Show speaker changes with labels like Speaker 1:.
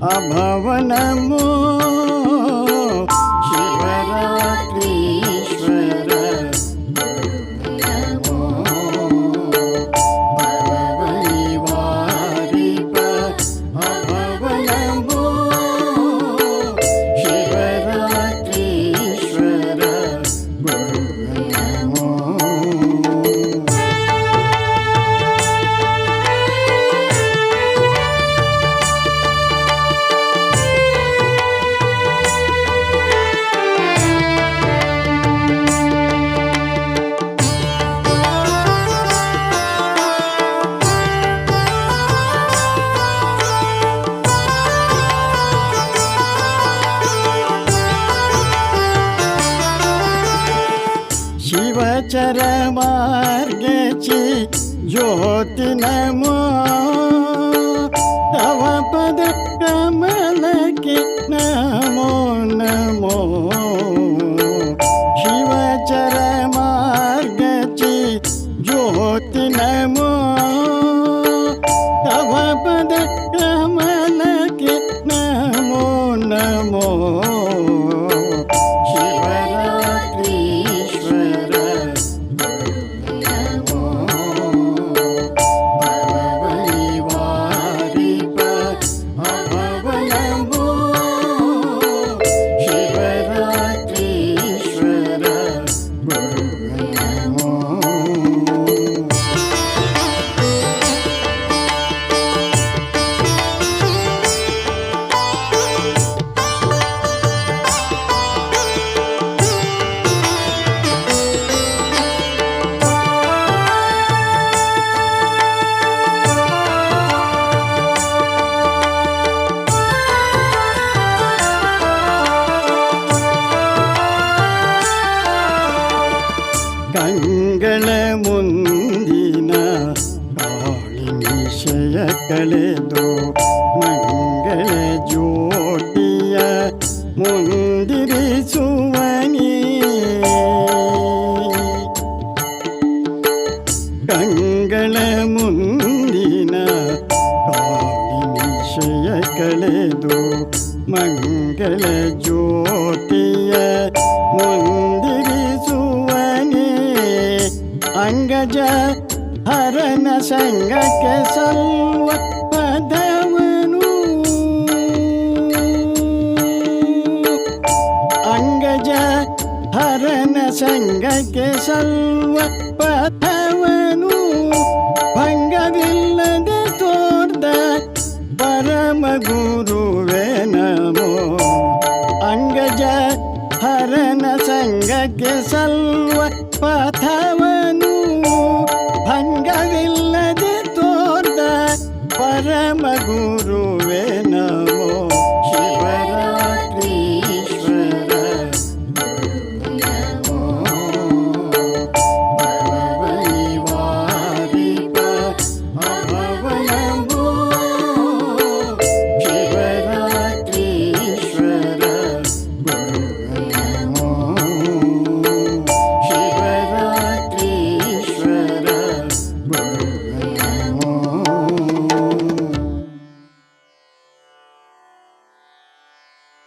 Speaker 1: Abhavanamu, शिवचर मार्गेची ज्योती नमो तव पद कमलके नमो नमो शिवचर मार्गची ज्योती नमो तव पद कमलके नमो नमो ಕಂಗಳ ಮುಂದಿನ ಕಾಳಿ ನಿಶಯ ಕಳೆದು ಮಂಗಳ ಜ್ಯೋತಿಯ ಮುಂದಿರಿಸುವನಿ ಕಂಗಳ ಮುಂದಿನ ಕಾಳಿ ನಿಶಯ ಕಳೆದು ಮಂಗಳ ಜ್ಯೋತಿಯ ಮುಂದಿರಿಸುವನೇ ಅಂಗಜ ಹರನ ಸಂಗಕ್ಕೆ ಸಲ್ವ ಪದವನು ಅಂಗಜ ಹರನ ಸಂಗಕ್ಕೆ ಸಲ್ವ ಪಥವನು ಭಂಗವಿಲ್ಲದೆ ತೋರ್ದ ಪರಮ ಗುರುವೆ ನಮೋ ಅಂಗಜ ಹರನ ಸಂಗಕ್ಕೆ ಸಲ್ವ ಪಥವನು ಭಂಗವಿಲ್ಲದೆ ತೋರ್ದ ಪರಮಗುರು